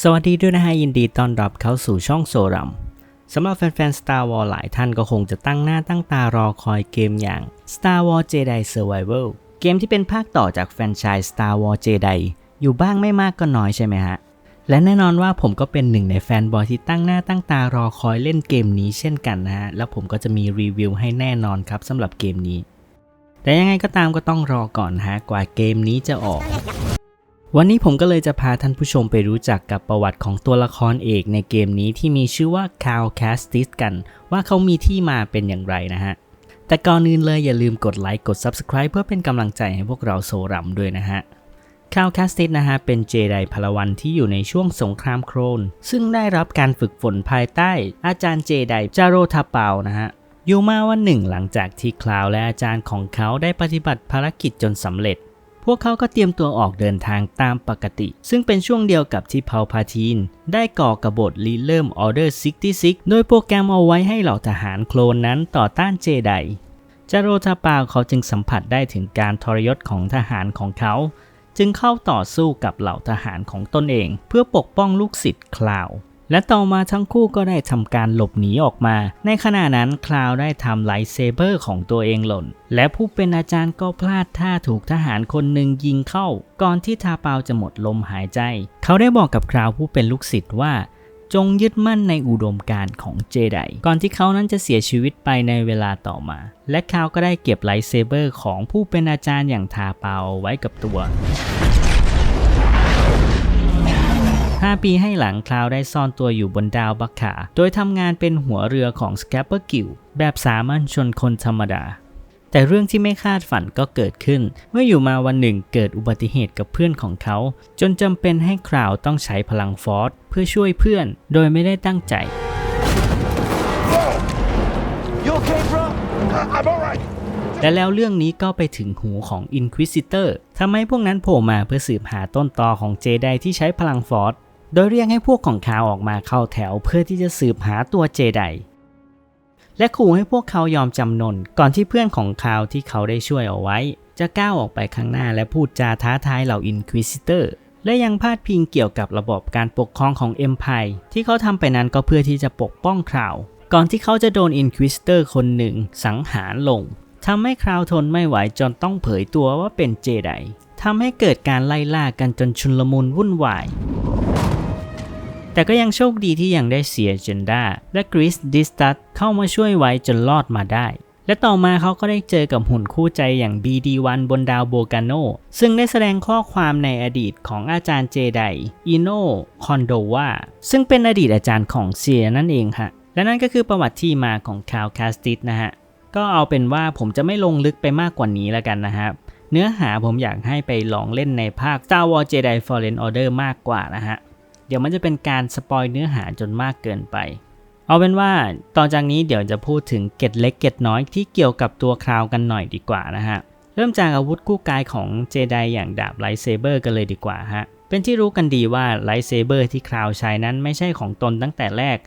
สวัสดีด้วยนะฮะยินดีต้อนรับเข้าสู่ช่องโซรัมสำหรับแฟนๆ Star Wars หลายท่านก็คงจะตั้งหน้าตั้งตารอคอยเกมอย่าง Star Wars Jedi Survival เกมที่เป็นภาคต่อจากแฟรนไชส์ Star Wars Jedi อยู่บ้างไม่มากก็น้อยใช่ไหมฮะ และแน่นอนว่าผมก็เป็นหนึ่งในแฟนบอยที่ตั้งหน้าตั้งตารอคอยเล่นเกมนี้เช่นกันนะฮะ แล้วผมก็จะมีรีวิวให้แน่นอนครับสำหรับเกมนี้ แต่ยังไงก็ตามก็ต้องรอก่อนฮะกว่าเกมนี้จะออก วันนี้ผมก็เลยจะพาท่านผู้ชมไปรู้จักกับประวัติของตัวละครเอกในเกมนี้ที่มีชื่อว่าคา l แคสติสกัน ว่าเขามีที่มาเป็นอย่างไรนะฮะ แต่ก่อนอื่นเลยอย่าลืมกดไลค์กด Subscribe เพื่อเป็นกำลังใจให้พวกเราโซรัมด้วยนะฮะคา l แคสติสนะฮะเป็นเจไดพลวันที่อยู่ในช่วงสงครามโครน ซึ่งได้รับการฝึกฝนภายใต้ อาจารย์เจไดจาโรทาเปานะฮะอยู่มาวันหนึ่งหลังจากที่คลาวและอาจารย์ของเขาได้ปฏิบัติภารกิจจนสำเร็จ พวกเขาก็เตรียมตัวออกเดินทางตามปกติ ซึ่งเป็นช่วงเดียวกับที่เผาพาทีน ได้ก่อกบฏรีเริ่มออเดอร์66 โดยโปรแกรมเอาไว้ให้เหล่าทหารโคลนนั้นต่อต้านเจไดจาโรทาปาเขาจึงสัมผัสได้ถึงการทรยศของทหารของเขา จึงเข้าต่อสู้กับเหล่าทหารของตนเอง เพื่อปกป้องลูกศิษย์คลาว และต่อมาทั้งคู่ก็ได้ทำการหลบหนีออกมา ในขณะนั้นคลาวได้ทำไลท์เซเบอร์ของตัวเองหล่น และผู้เป็นอาจารย์ก็พลาดท่าถูกทหารคนหนึ่งยิงเข้า ก่อนที่ทาเปาจะหมดลมหายใจ เขาได้บอกกับคลาวผู้เป็นลูกศิษย์ว่าจงยึดมั่นในอุดมการณ์ของเจไดก่อนที่เขานั้นจะเสียชีวิตไปในเวลาต่อมา และคาวก็ได้เก็บไลท์เซเบอร์ของผู้เป็นอาจารย์อย่างทาเปาเอาไว้กับตัว 5 ปีให้หลังคลาวได้ซ่อนตัวอยู่บนดาวบักขา โดยทำงานเป็นหัวเรือของสแคปเปอร์กิลแบบสามัญชนคนธรรมดา แต่เรื่องที่ไม่คาดฝันก็เกิดขึ้น เมื่ออยู่มาวันหนึ่งเกิดอุบัติเหตุกับเพื่อนของเขา จนจำเป็นให้คราวต้องใช้พลังฟอร์สเพื่อช่วยเพื่อน โดยไม่ได้ตั้งใจ You okay, bro? I'm alright. และแล้วเรื่องนี้ก็ไปถึงหูของ Inquisitor ทำให้พวกนั้นโผล่มาเพื่อสืบหาต้นตอของเจไดที่ใช้พลังฟอร์ส โดยเรียกให้พวกของเขาออกมาเข้าแถวเพื่อที่จะสืบหาตัวเจไดและขู่ให้พวกเขายอมจำนนก่อนที่เพื่อนของเขาที่เขาได้ช่วยเอาไว้ จะก้าวออกไปข้างหน้าและพูดจาท้าทายเหล่า Inquisitor และยังพาดพิงเกี่ยวกับระบบการปกครองของ Empire ที่เขาทำไปนั้นก็เพื่อที่จะปกป้องคราว ก่อนที่เขาจะโดน Inquisitor คนหนึ่งสังหารลงทำให้คราวทนไม่ไหวจนต้องเผยตัวว่าเป็นเจไดทำให้เกิดการไล่ล่ากันจนชุนลมุนวุ่นวาย แต่ก็ยังโชคดีที่ยังได้เสียเจนดาและกริสดิสตัสเข้ามาช่วยไว้จนรอดมาได้ และต่อมาเขาก็ได้เจอกับหุ่นคู่ใจอย่าง BD1 บนดาวโบกาโน ซึ่งได้แสดงข้อความในอดีตของอาจารย์เจไดอิโนคอนโดวาซึ่งเป็นอดีตอาจารย์ของเซียนั่นเองฮะและนั่นก็คือประวัติที่มาของคาวคาสติสนะฮะก็เอาเป็นว่าผมจะไม่ลงลึกไปมากกว่านี้แล้วกันนะครับเนื้อหาผมอยากให้ไปลองเล่นในภาค Star Wars Jedi Fallen Order มากกว่านะฮะ เดี๋ยวมันจะเป็นการสปอยเนื้อหาจนมากเกินไป เอาเป็นว่าต่อจากนี้เดี๋ยวจะพูดถึงเกร็ดเล็กเกร็ดน้อยที่เกี่ยวกับตัวคราวกันหน่อยดีกว่านะฮะ เริ่มจากอาวุธคู่กายของเจไดอย่างดาบไลเซเบอร์กันเลยดีกว่าฮะ เป็นที่รู้กันดีว่าไลเซเบอร์ที่คราวใช้นั้นไม่ใช่ของตนตั้งแต่แรก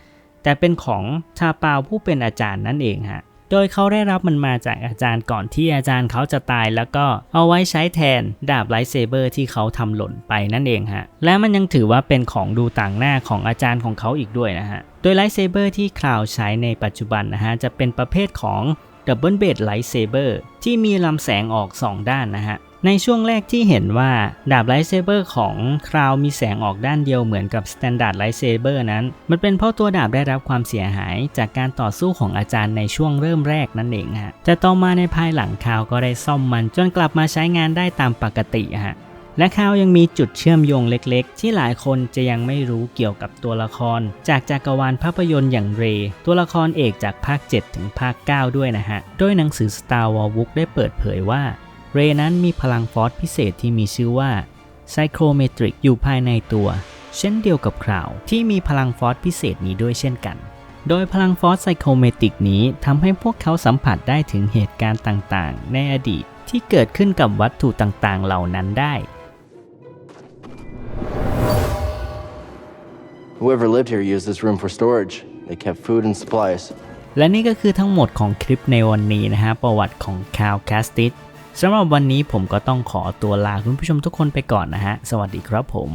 แต่เป็นของชาปาวผู้เป็นอาจารย์นั่นเองฮะ โดยเขาได้รับมันมาจากอาจารย์ก่อนที่อาจารย์เขาจะตายแล้วก็เอาไว้ใช้แทนดาบไลท์เซเบอร์ที่เขาทำหล่นไปนั่นเองฮะ และมันยังถือว่าเป็นของดูต่างหน้าของอาจารย์ของเขาอีกด้วยนะฮะ โดยไลท์เซเบอร์ที่คราวใช้ในปัจจุบันนะฮะจะเป็นประเภทของดับเบิลเบดไลท์เซเบอร์ที่มีลำแสงออก 2 ด้านนะฮะ ในช่วงแรกที่เห็นว่าดาบไลท์เซเบอร์ของคราวมีแสงออกด้านเดียวเหมือนกับสแตนดาร์ดไลท์เซเบอร์นั้น มันเป็นเพราะตัวดาบได้รับความเสียหายจากการต่อสู้ของอาจารย์ในช่วงเริ่มแรกนั่นเองฮะแต่ต่อมาในภายหลังคราวก็ได้ซ่อมมันจนกลับมาใช้งานได้ตามปกติฮะและคราวยังมีจุดเชื่อมโยงเล็กๆ ที่หลายคนจะยังไม่รู้เกี่ยวกับตัวละคร จากจักรวาลภาพยนตร์อย่างเร ตัวละครเอกจากภาค 7 ถึงภาค 9 ด้วยนะฮะ โดยหนังสือ Star Wars Book ได้เปิดเผยว่า เรย์นั้นมีพลังฟอสพิเศษที่มีชื่อว่าไซโครเมตริกอยู่ภายในตัว เช่นเดียวกับคราวที่มีพลังฟอสพิเศษนี้ด้วยเช่นกัน โดยพลังฟอสไซโครเมตริกนี้ทำให้พวกเขาสัมผัสได้ถึงเหตุการณ์ต่างๆ ในอดีตที่เกิดขึ้นกับวัตถุต่างๆ เหล่านั้นได้ Whoever lived here used this room for storage. They kept food and supplies. และนี่ก็คือทั้งหมดของคลิปในวันนี้นะฮะประวัติของคาวแคสติส สำหรับวันนี้ผมก็ต้องขอตัวลาคุณผู้ชมทุกคนไปก่อนนะฮะ สวัสดีครับผม